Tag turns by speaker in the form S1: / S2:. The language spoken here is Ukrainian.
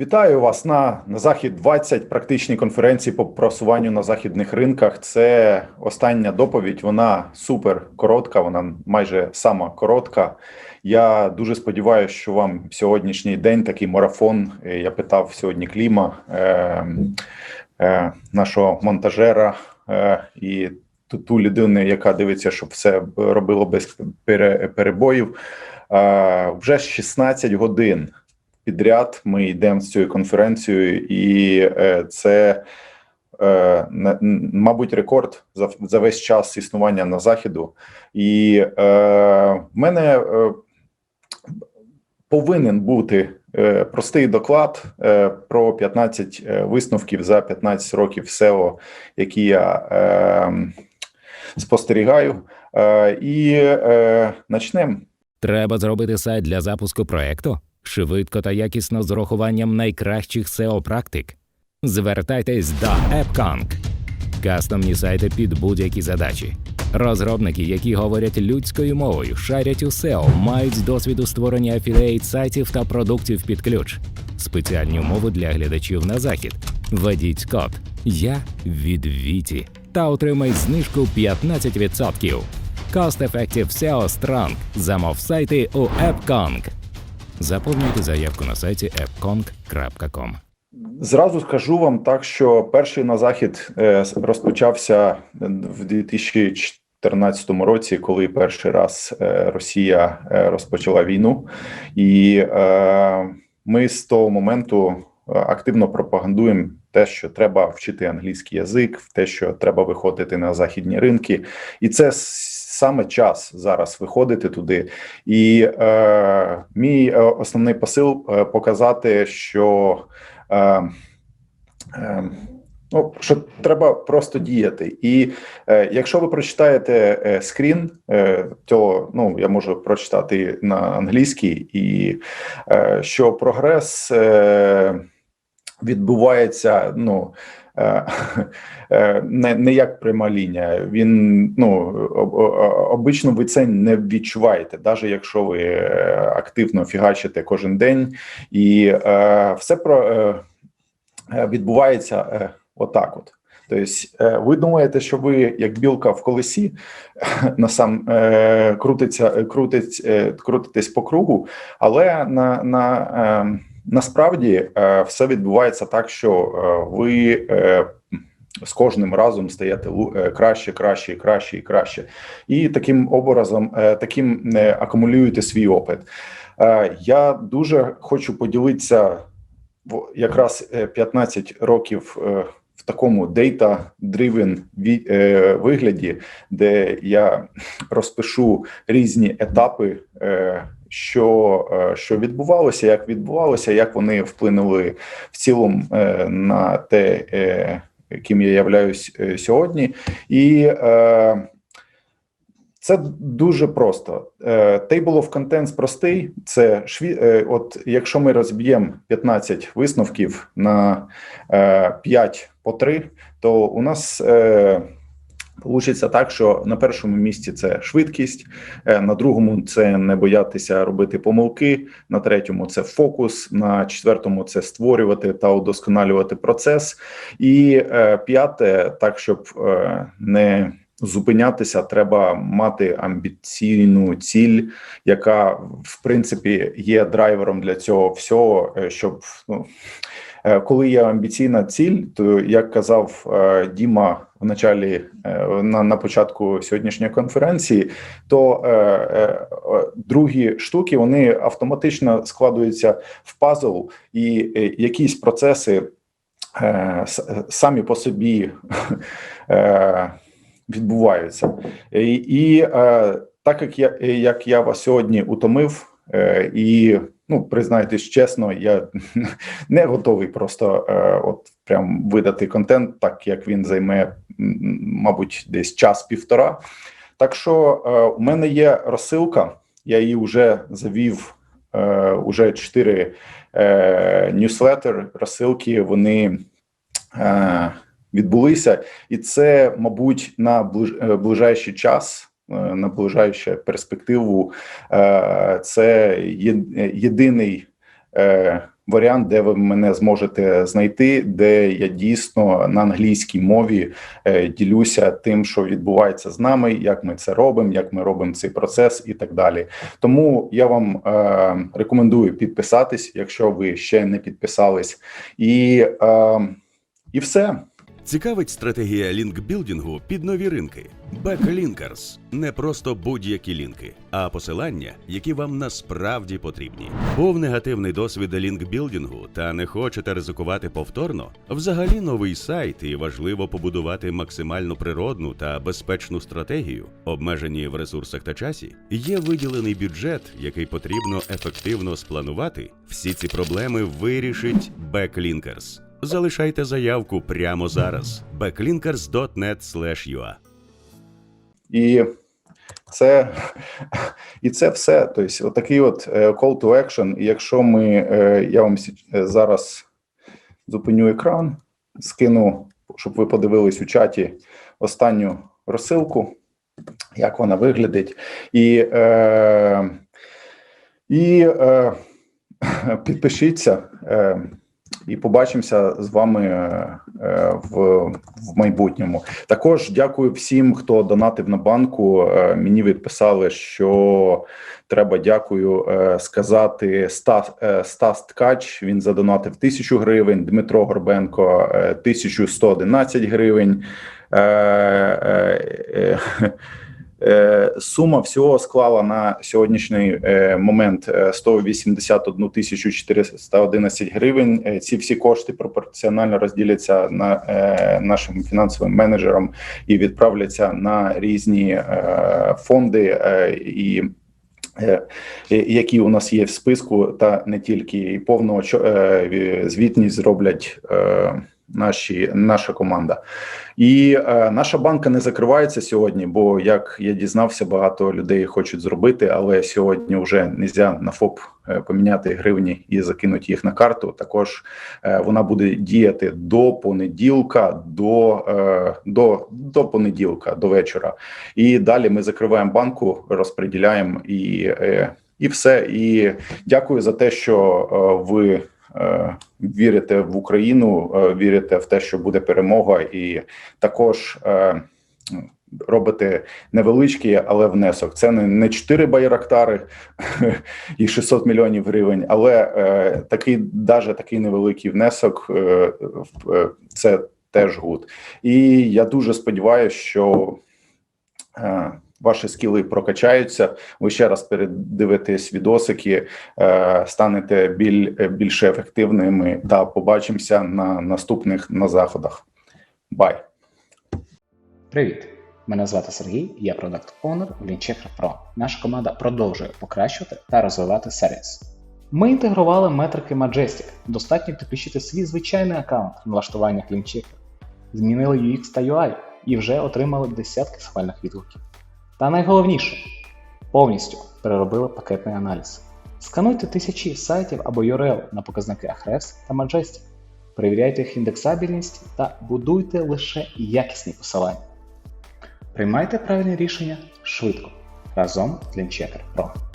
S1: Вітаю вас на, на захід 20 практичній конференції по просуванню на західних ринках. Це остання доповідь. Вона супер коротка. Вона майже сама коротка. Я дуже сподіваюся, що вам сьогоднішній день такий марафон. е, Я питав сьогодні Кліма, е, е, нашого монтажера е, і ту, ту людину, яка дивиться, щоб все робило без пере, перебоїв. Е, вже 16 годин підряд ми йдемо з цією конференцією, і е, це, е, мабуть, рекорд за, за весь час існування на заходу. І е, в мене повинен бути простий доклад про 15 е, висновків за 15 років SEO, які я спостерігаю. І почнемо.
S2: Треба зробити сайт для запуску проекту швидко та якісно з урахуванням найкращих SEO практик. Звертайтесь до AppConk. Кастомні сайти під будь-які задачі. Розробники, які говорять людською мовою, шарять у SEO, мають досвід у створенні афіліейт сайтів та продуктів під ключ. Спеціальні умови для глядачів на захід. Введіть код Я від Віті та отримай знижку 15%. Cost Effective SEO Strong. Замов сайти у AppConk. Заповнюйте заявку на сайті appkong.com.
S1: Зразу скажу вам так, що перший на захід е, розпочався в 2014 році, коли перший раз е, Росія е, розпочала війну, і ми з того моменту активно пропагандуємо те, що треба вчити англійський язик, в те, що треба виходити на західні ринки, і це саме час зараз виходити туди. І е, мій е, основний посил е, показати, що е, е, ну, що треба просто діяти. І е, якщо ви прочитаєте е, скрін, е, то ну я можу прочитати на англійській, і е, що прогрес е, відбувається. Ну е, е, не, не як пряма лінія. Він ну обично ви це не відчуваєте, навіть якщо ви е, активно фігачите кожен день, і все про відбувається отак. От. Тобто, ви думаєте, що ви як білка в колесі насам е, крутиться, крутить, крутитесь по кругу, але на, на е, насправді е, все відбувається так, що е, ви е, з кожним разом стаєте краще, краще, краще і краще, і таким образом, таким акумулюєте свій опит. Я дуже хочу поділитися якраз е, 15 років в такому data-driven вигляді, де я розпишу різні етапи, що, е, що відбувалося, як відбувалося, як вони вплинули в цілому е, на те, е, ким я являюсь сьогодні, і це дуже просто. Table of Contents простий. Це шві... От якщо ми розб'ємо 15 висновків на е, 5 по 3, то у нас Получиться так, що на першому місці це швидкість, е, на другому це не боятися робити помилки, на третьому це фокус, на четвертому це створювати та удосконалювати процес. І е, п'яте, так щоб е, не зупинятися, треба мати амбіційну ціль, яка в принципі є драйвером для цього всього, е, щоб ну. Е, Коли є амбіційна ціль, то як казав е, Діма в началі е, на, на початку сьогоднішньої конференції, то е, е, другі штуки вони автоматично складуються в пазл, і якісь процеси е, самі по собі е, відбуваються. І, і е, так як я як я вас сьогодні утомив, е, і ну признайтесь чесно, я не готовий просто е, от прям видати контент, так як він займе, мабуть, десь час-півтора. Так що е, у мене є розсилка, я її вже завів. Е, уже чотири е, ньюслетер, розсилки. Вони е, відбулися, і це, мабуть, на е, ближайший час, е, перспективу, е, це єдиний е, варіант, де ви мене зможете знайти, де я дійсно на англійській мові ділюся тим, що відбувається з нами, як ми це робимо, як ми робимо цей процес і так далі. Тому я вам рекомендую підписатись, якщо ви ще не підписались, і, і все.
S3: Цікавить стратегія лінкбілдингу під нові ринки. Backlink не просто будь-які лінки, а посилання, які вам насправді потрібні. Був негативний досвід лінкбілдингу та не хочете ризикувати повторно. Взагалі новий сайт і важливо побудувати максимально природну та безпечну стратегію, обмежені в ресурсах та часі. Є виділений бюджет, який потрібно ефективно спланувати. Всі ці проблеми вирішить Backlinkers. Залишайте заявку прямо зараз. backlinkers.net/ua
S1: І це, і це все. Тобто, отакий от е, call to action. І якщо ми е, я вам е, зараз зупиню екран, скину, щоб ви подивились у чаті останню розсилку, як вона виглядить, і, е, і е, підпишіться. Е, і побачимося з вами е, в, в майбутньому. Також дякую всім, хто донатив на банку. Е, Мені відписали, що треба дякую е, сказати Стас, Стас Ткач. Він задонатив тисячу гривень. Дмитро Горбенко е, 1111 гривень. Е, е, е, Е, Сума всього склала на сьогоднішній е, момент е, 181 тисячу 411 гривень. Е, Ці всі кошти пропорціонально розділяться на е, нашим фінансовим менеджерам і відправляться на різні е, фонди е, і. е, Які у нас є в списку, та не тільки і повного е, звітність зроблять е, наші наша команда. І е, наша банка не закривається сьогодні, бо як я дізнався, багато людей хочуть зробити, але сьогодні вже не можна на ФОП е, поміняти гривні і закинути їх на карту. Також е, вона буде діяти до понеділка, до, е, до, до понеділка, до вечора. І далі ми закриваємо банку, розподіляємо і, е, і все. І дякую за те, що е, ви. Е, Вірите в Україну, е, вірите в те, що буде перемога, і також е, робите невеличкий, але внесок. Це не, не 4 байрактари і 600 мільйонів гривень, але такий, даже такий невеликий внесок це теж гуд. І я дуже сподіваюся, що ваші скіли прокачаються. Ви ще раз передивитесь відосики, е, станете біль, е, більш ефективними та побачимося на наступних на заходах. Бай!
S4: Привіт! Мене звати Сергій, я продакт Owner в Pro. Наша команда продовжує покращувати та розвивати сервіс. Ми інтегрували метрики Majestic. Достатньо підключити свій звичайний аккаунт в налаштуваннях Leanchecker. Змінили UX та UI і вже отримали десятки схвальних відгуків. Та найголовніше повністю переробили пакетний аналіз. Скануйте тисячі сайтів або URL на показники Ahrefs та Majestic. Перевіряйте їх індексабельність та будуйте лише якісні посилання. Приймайте правильні рішення швидко разом з Linchecker Pro.